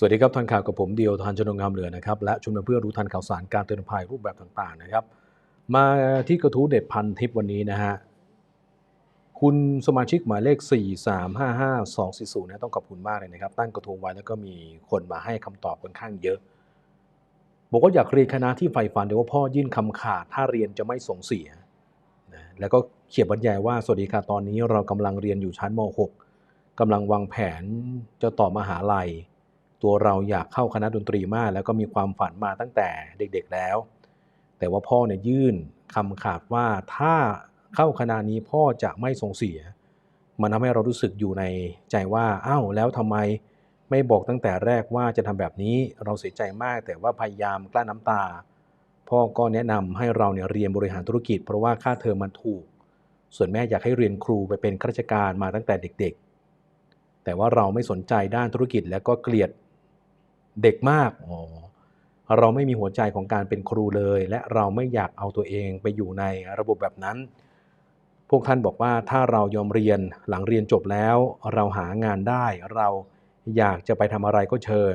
สวัสดีครับทันข่าวกับผมเดียวทันชนงงามเหลือนะครับและชุมนุมเพื่อรู้ทันข่าวสารการเตือนภัยรูปแบบต่างๆนะครับ มาที่กระทู้เด็ดพันทิปวันนี้นะฮะคุณสมาชิกหมายเลข 4 3 5 5 2 4 0นะต้องขอบคุณมากเลยนะครับ ตั้งกระทู้ไว้แล้วก็มีคนมาให้คำตอบค่อนข้างเยอะ บอกว่าอยากเรียนคณะที่ใฝ่ฝันแต่ว่าพ่อยื่นคำขาดถ้าเรียนจะไม่ส่งเสียนะแล้วก็เขียนบรรยายว่าสวัสดีค่ะตอนนี้เรากำลังเรียนอยู่ชั้นม .6 กำลังวางแผนจะต่อมหาลัย ตัวเราอยากเข้าคณะดนตรีมาก แล้วก็มีความฝันมาตั้งแต่เด็กๆแล้ว แต่ว่าพ่อเนี่ยยื่นคำขาดว่าถ้าเข้าคณะนี้พ่อจะไม่ส่งเสีย มันทำให้เรารู้สึกอยู่ในใจว่าอ้าวแล้วทำไมไม่บอกตั้งแต่แรกว่าจะทำแบบนี้เราเสียใจมาก แต่ว่าพยายามกลั้นน้ำตา พ่อก็แนะนำให้เราเนี่ยเรียนบริหารธุรกิจ เพราะว่าค่าเทอมมันถูก ส่วนแม่อยากให้เรียนครูไปเป็นข้าราชการมาตั้งแต่เด็ก ๆ แต่ว่าเราไม่สนใจด้านธุรกิจ แล้วก็เกลียด เด็กมากอ๋อเราไม่มีหัวใจของการเป็นครูเลย และเราไม่อยากเอาตัวเองไปอยู่ในระบบแบบนั้น พวกท่านบอกว่าถ้าเรายอมเรียนหลังเรียนจบแล้ว เราหางานได้ เราอยากจะไปทำอะไรก็เชิญ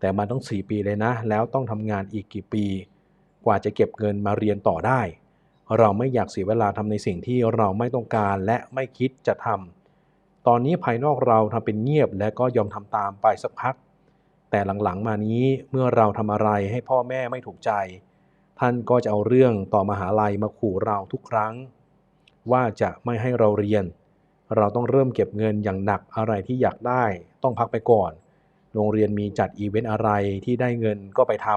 แต่มันต้อง 4 ปีเลยนะ แล้วต้องทำงานอีกกี่ปี กว่าจะเก็บเงินมาเรียนต่อได้ เราไม่อยากเสียเวลาทำในสิ่งที่เราไม่ต้องการและไม่คิดจะทำตอนนี้ภายนอกเราทำเป็นเงียบและก็ยอมทำตามไปสักพัก แต่หลังๆมานี้เมื่อเราทำอะไรให้พ่อแม่ไม่ถูกใจ ท่านก็จะเอาเรื่องต่อมหาลัยมาขู่เราทุกครั้ง ว่าจะไม่ให้เราเรียน เราต้องเริ่มเก็บเงินอย่างหนักอะไรที่อยากได้ต้องพักไปก่อน โรงเรียนมีจัดอีเวนต์อะไรที่ได้เงินก็ไปท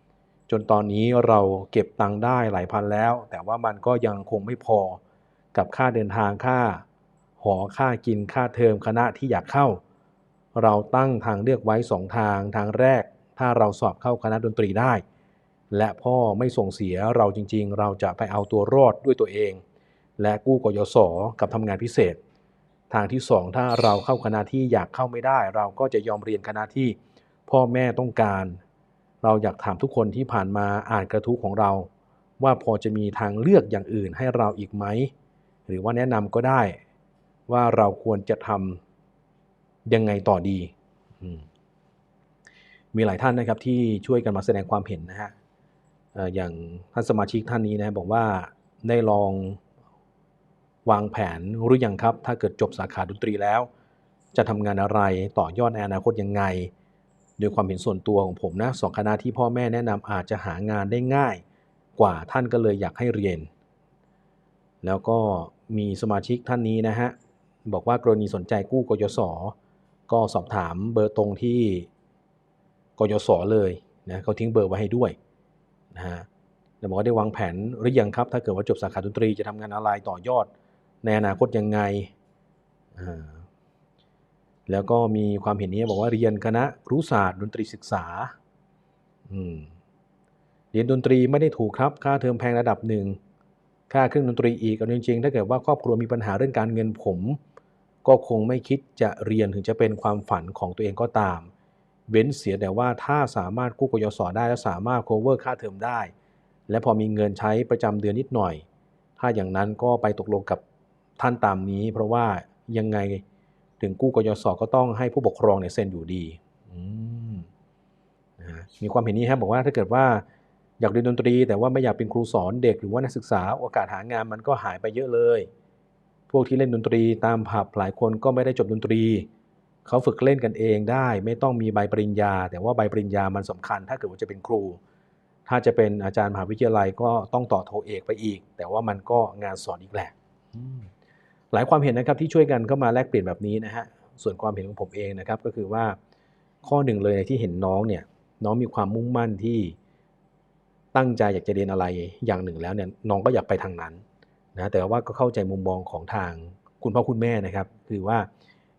ำจนตอนนี้เราเก็บตังค์ได้หลายพันแล้ว แต่ว่ามันก็ยังคงไม่พอกับค่าเดินทางค่า หอค่ากินค่าเทอมคณะที่อยากเข้า เราตั้งทางเลือกไว้สองทาง ทางแรก ถ้าเราสอบเข้าคณะดนตรีได้ และพ่อไม่ส่งเสียเราจริงๆ เราจะไปเอาตัวรอดด้วยตัวเอง และกู้กยศกับทำงานพิเศษ ทางที่สองถ้าเราเข้าคณะที่อยากเข้าไม่ได้ เราก็จะยอมเรียนคณะที่พ่อแม่ต้องการ เราอยากถามทุกคนที่ผ่านมาอ่านกระทู้ของเรา ว่าพอจะมีทางเลือกอย่างอื่นให้เราอีกไหมหรือว่าแนะนำก็ได้ ว่าเราควรจะทำ ยังไงต่อดี มีหลายท่านนะครับที่ช่วยกันมาแสดงความเห็นนะฮะเอ่ออย่างท่านสมาชิกท่านนี้นะบอกว่าได้ลองวางแผนหรือยังครับ ถ้าเกิดจบสาขาดนตรีแล้ว จะทำงานอะไรต่อยอดในอนาคตยังไงโดยความเห็นส่วนตัวของผมนะสองคณะที่พ่อแม่แนะนำอาจจะหางานได้ง่ายกว่าท่านก็เลยอยากให้เรียน แล้วก็มีสมาชิกท่านนี้นะฮะ บอกว่ากรณีสนใจกู้กยศ ก็สอบถามเบอร์ตรงที่กยศเลยนะเขาทิ้งเบอร์ไว้ให้ด้วยนะฮะแล้วบอกว่าได้วางแผนหรือยังครับ ถ้าเกิดว่าจบสาขาดนตรีจะทำงานอะไรต่อยอด ในอนาคตยังไง แล้วก็มีความเห็นนี้บอกว่าเรียนคณะครุศาสตร์ดนตรีศึกษาอืมเรียนดนตรีไม่ได้ถูกครับ ค่าเทอมแพงระดับหนึ่งค่าเครื่องดนตรีอีกเอาจริงๆถ้าเกิดว่าครอบครัวมีปัญหาเรื่องการเงินผม ก็คงไม่คิดจะเรียนถึงจะเป็นความฝันของตัวเองก็ตาม เว้นเสียแต่ว่าถ้าสามารถกู้กยศได้และสามารถ cover ค่าเทอมได้ และพอมีเงินใช้ประจำเดือนนิดหน่อย ถ้าอย่างนั้นก็ไปตกลงกับท่านตามนี้ เพราะว่ายังไงถึงกู้กยศก็ต้องให้ผู้ปกครองเนี่ยเซ็นอยู่ดีมีความเห็นนี้ครับบอกว่าถ้าเกิดว่าอยากเรียนดนตรี แต่ว่าไม่อยากเป็นครูสอนเด็กหรือว่านักศึกษาโอกาสหางานมันก็หายไปเยอะเลย พวกที่เล่นดนตรีตามผับหลายคนก็ไม่ได้จบดนตรี เขาฝึกเล่นกันเองได้ ไม่ต้องมีใบปริญญา แต่ว่าใบปริญญามันสำคัญ ถ้าเกิดว่าจะเป็นครู ถ้าจะเป็นอาจารย์มหาวิทยาลัยก็ต้องต่อโทเอกไปอีก แต่ว่ามันก็งานสอนอีกแหละหลายความเห็นนะครับที่ช่วยกันเข้ามาแลกเปลี่ยนแบบนี้นะฮะส่วนความเห็นของผมเองนะครับก็คือว่าข้อหนึ่งเลยที่เห็นน้องเนี่ยน้องมีความมุ่งมั่นที่ตั้งใจอยากจะเรียนอะไรอย่างหนึ่งแล้วเนี่ยน้องก็อยากไปทางนั้น นะแต่ว่าก็เข้าใจมุมมองของทางคุณพ่อคุณแม่นะครับ คือว่า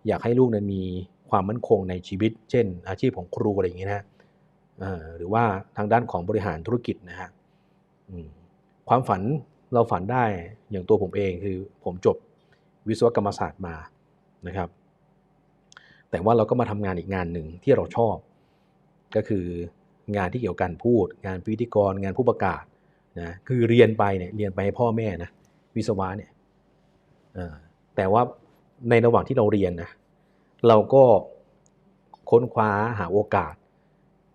อยากให้ลูกนั้นมีความมั่นคงในชีวิต เช่น อาชีพของครูอะไรอย่างเงี้ยนะหรือว่าทางด้านของบริหารธุรกิจนะฮะความฝันเราฝันได้อย่างตัวผมเองคือผมจบวิศวกรรมศาสตร์มานะครับ แต่ว่าเราก็มาทำงานอีกงานหนึ่งที่เราชอบ ก็คืองานที่เกี่ยวกับการพูด งานพิธีกร งานผู้ประกาศนะคือเรียนไปเนี่ยเรียนไปให้พ่อแม่นะ วิศวะเนี่ยแต่ว่าในระหว่างที่เราเรียนนะเราก็ค้นคว้าหาโอกาส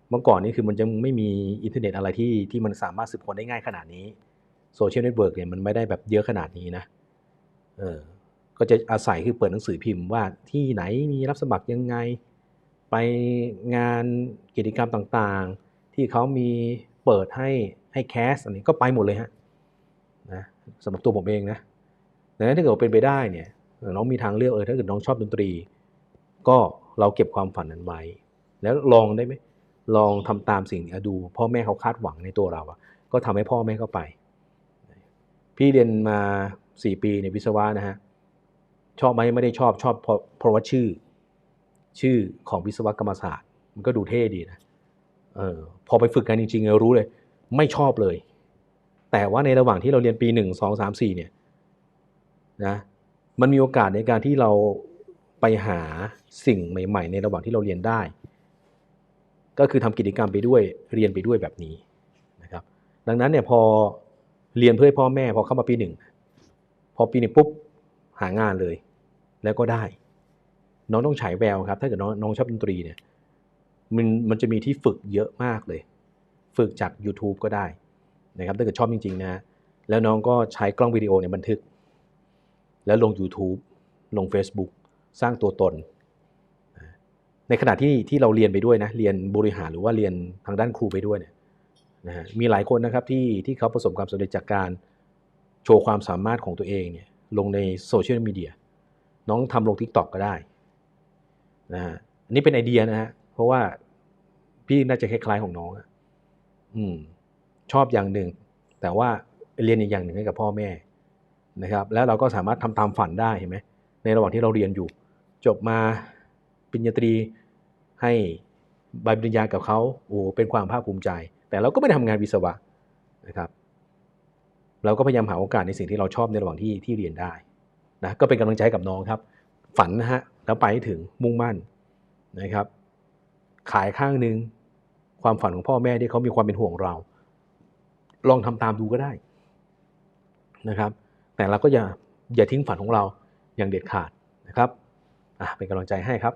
เมื่อก่อนนี่คือมันยังไม่มีอินเทอร์เน็ตอะไรที่ที่มันสามารถสืบค้นได้ง่ายขนาดนี้โซเชียลเน็ตเวิร์กเนี่ยมันไม่ได้แบบเยอะขนาดนี้นะเออก็จะอาศัยคือเปิดหนังสือพิมพ์ว่าที่ไหนมีรับสมัครยังไง ไปงานกิจกรรมต่างๆ ที่เขามีเปิดให้ให้แคสอันนี้ก็ไปหมดเลยฮะ นะสำหรับตัวผมเองนะดังนั้นถ้าเกิดเป็นไปได้เนี่ยน้องมีทางเลือกเออถ้าเกิดน้องชอบดนตรี ก็เราเก็บความฝันนั้นไว้ แล้วลองได้ไหมลองทำตามสิ่งนี้ดู พ่อแม่เขาคาดหวังในตัวเราอะก็ทำให้พ่อแม่เข้าไป พี่เรียนมาสี่ปีในวิศวะนะฮะชอบไหมไม่ได้ชอบชอบเพราะเพราะว่าชื่อ ชื่อของวิศวกรรมศาสตร์ มันก็ดูเท่ดีนะเออพอไปฝึกกันจริงๆเรารู้เลย ไม่ชอบเลย แต่ว่าในระหว่างที่เราเรียนปีหนึ่งสองสามสี่เนี่ยนะมันมีโอกาสในการที่เราไปหาสิ่งใหม่ ๆ ในระหว่างที่เราเรียนได้ ก็คือทำกิจกรรมไปด้วยเรียนไปด้วยแบบนี้นะครับดังนั้นเนี่ยพอเรียนเพื่อพ่อแม่พอเข้ามาปีหนึ่งพอปีหนึ่งปุ๊บหางานเลย แล้วก็ได้ น้องต้องฉายแววครับ ถ้าเกิดน้องน้องชอบดนตรีเนี่ยมันมันจะมีที่ฝึกเยอะมากเลย ฝึกจาก YouTube ก็ได้ นะครับถ้าเกิดชอบจริงๆนะแล้วน้องก็ใช้กล้องวิดีโอเนี่ยบันทึก แล้วลง YouTube ลง Facebook สร้างตัวตน ในขณะที่ที่เราเรียนไปด้วยนะเรียนบริหารหรือว่าเรียนทางด้านครูไปด้วยเนี่ยนะฮะมีหลายคนนะครับที่ที่เขาประสบความสำเร็จจากการโชว์ความสามารถของตัวเองเนี่ยลงในโซเชียลมีเดียน้องทำลง TikTok ก็ได้นะฮะอันนี้เป็นไอเดียนะฮะเพราะว่าพี่น่าจะคล้ายๆของน้องอะอืม ชอบอย่างหนึ่ง แต่ว่าเรียนอีกอย่างหนึ่งให้กับพ่อแม่นะครับ แล้วเราก็สามารถทำตามฝันได้เห็นไหมในระหว่างที่เราเรียนอยู่ จบมาปริญญาตรีให้ใบปริญญากับเขาโอ้เป็นความภาคภูมิใจ แต่เราก็ไม่ได้ทำงานวิศวะนะครับ เราก็พยายามหาโอกาสในสิ่งที่เราชอบในระหว่างที่ที่เรียนได้นะก็เป็นกำลังใจกับน้องครับ ฝันนะฮะแล้วไปให้ถึงมุ่งมั่นนะครับ ขายข้างหนึ่งความฝันของพ่อแม่ที่เขามีความเป็นห่วงเรา ลองทำตามดูก็ได้นะครับ แต่เราก็อย่าอย่าทิ้งฝันของเราอย่างเด็ดขาดนะครับเป็นกำลังใจให้ครับ